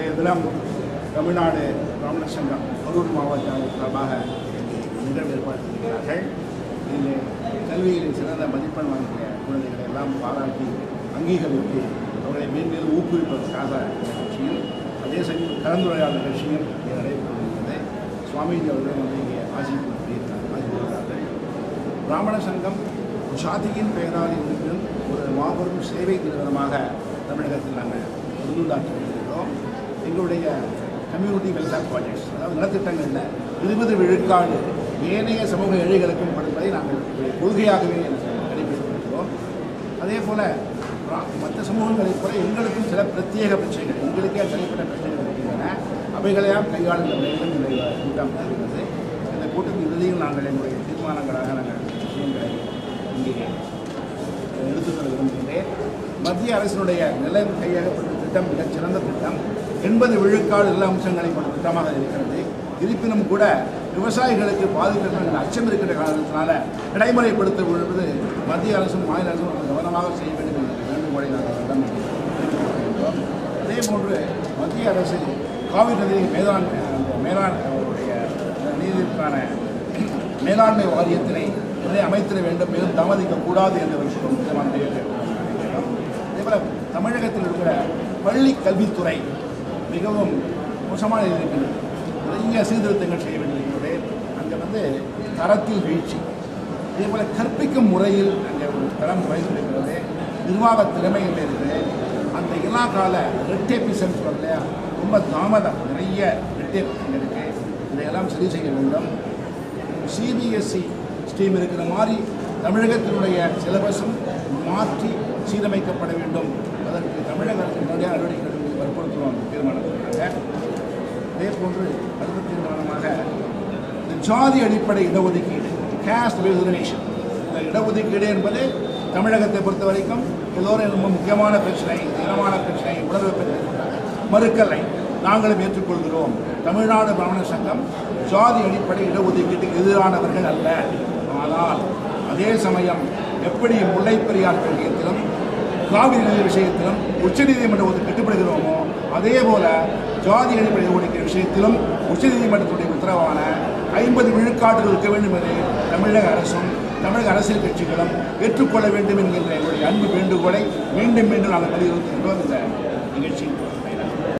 இன்றைய தினம் தமிழ்நாடு பிராமண சங்கம் கரூர் மாவட்டம் சார்பாக நிகழ்வு ஏற்பாடு செய்கிறார்கள் இதில் கல்வியில் சிறந்த மதிப்பெண் வாங்கிய குழந்தைகளை எல்லாம் பாராட்டி அங்கீகரித்து அவர்களை மீண்டும் ஊக்குவிப்பதற்காக இந்த நிகழ்ச்சியில் அதே சமயம் கலந்துரையாடல் நிகழ்ச்சியும் இங்கே நடைபெறுகிறது சுவாமிஜி அவர்கள் வந்து இங்கே பிராமண சங்கம் ஜாதியின் பெயரால் இருக்கும் ஒரு மாபெரும் சேவை நிறுவனமாக தமிழகத்தில் நாங்கள் உருளாக்கி வருகிறோம் எங்களுடைய கம்யூனிட்டி வெல்ஃபேர் ப்ராஜெக்ட்ஸ் அதாவது நலத்திட்டங்கள்ல இருபது விழுக்காடு ஏனைய சமூக ஏழைகளுக்கும் கொடுப்பதை நாங்கள் கொள்கையாகவே கடைபிடித்து வருகிறோம் அதே போல் மற்ற சமூகங்களைப் போல எங்களுக்கும் சில பிரத்யேக பிரச்சனைகள் எங்களுக்கே தனிப்பட்ட பிரச்சனைகள் இருக்கின்றன. அவைகளையாம் கையாளுகிற வேண்டும் இந்த கூட்டம் இருக்கிறது இந்த கூட்டம் இறுதியில் நாங்கள் எங்களுடைய தீர்மானங்களாக நாங்கள் விஷயங்களை இங்கே எடுத்துக்கொள்ள விரும்புகின்றேன். மத்திய அரசினுடைய நிலம் கையகப்பட்ட திட்டம் மிகச் சிறந்த திட்டம். எண்பது விழுக்காடு எல்லா அம்சங்களை கொண்ட திட்டமாக இருக்கிறது. இருப்பினும் கூட விவசாயிகளுக்கு பாதிக்கப்படும் என்ற அச்சம் இருக்கிற காரணத்தினால நடைமுறைப்படுத்த விழுவது மத்திய அரசும் மாநில அரசும் கவனமாக செய்ய வேண்டும் என்ற வேண்டுகோளை நாங்கள் அதே போன்று மத்திய அரசு காவிரி நதியை மேலாண்மை மேலாண் அவருடைய நீதிற்கான மேலாண்மை வாரியத்தினை உடனே அமைத்திட வேண்டும். மேலும் தாமதிக்கக்கூடாது என்ற விஷயம் சொல்லும் முக்கியமான அதேபோல் தமிழகத்தில் இருக்கிற பள்ளி கல்வித்துறை மிகவும் மோசமான இருக்கிறது நிறைய சீர்திருத்தங்கள் செய்ய வேண்டியிருக்கிறது அங்கே வந்து தரத்தில் வீழ்ச்சி. இதே போல் கற்பிக்கும் முறையில் அங்கே ஒரு தரம் குறைந்திருக்கிறது. நிர்வாக திறமைகள் இருக்குது அந்த எல்லா கால ரெட்டேபிசன் சொல்லலையா ரொம்ப தாமதம் நிறைய ரெட்டேப் இருக்குது இதையெல்லாம் சரி செய்ய வேண்டும். சிபிஎஸ்சி ஸ்ட்ரீம் இருக்கிற மாதிரி தமிழகத்தினுடைய சிலபஸும் மாற்றி சீரமைக்கப்பட வேண்டும். அதற்கு தமிழக அரசு போன்று அடுத்த தீர்மானமாக இந்த ஜாதி அடிப்படை இடஒதுக்கீடு கேஸ்ட் ரிசர்வேஷன் இந்த இடஒதுக்கீடு என்பது தமிழகத்தை பொறுத்த வரைக்கும் எல்லோரும் ரொம்ப முக்கியமான பிரச்சனை இனமான பிரச்சனை உணர்வு பிரச்சனை மறுக்கலை. நாங்களும் ஏற்றுக்கொள்கிறோம். தமிழ்நாடு பிராமண சங்கம் ஜாதி அடிப்படை இடஒதுக்கீட்டுக்கு எதிரானவர்கள் அல்ல. ஆனால் அதே சமயம் எப்படி முல்லை பெரியார் கொள்கையத்திலும் காவிரி நதி விஷயத்திலும் உச்சநீதிமன்றம் கட்டுப்படுகிறோமோ அதே போல ஜாதி அடிப்படையில் ஒழிக்கிற விஷயத்திலும் உச்சநீதிமன்றத்துடைய உத்தரவான ஐம்பது விழுக்காடுகள் இருக்க வேண்டும் என்று தமிழக அரசும் தமிழக அரசியல் கட்சிகளும் ஏற்றுக்கொள்ள வேண்டும் என்கின்ற என்னுடைய அன்பு வேண்டுகோளை மீண்டும் மீண்டும் நாங்கள் வலியுறுத்துகின்றோம். இந்த நிகழ்ச்சியின்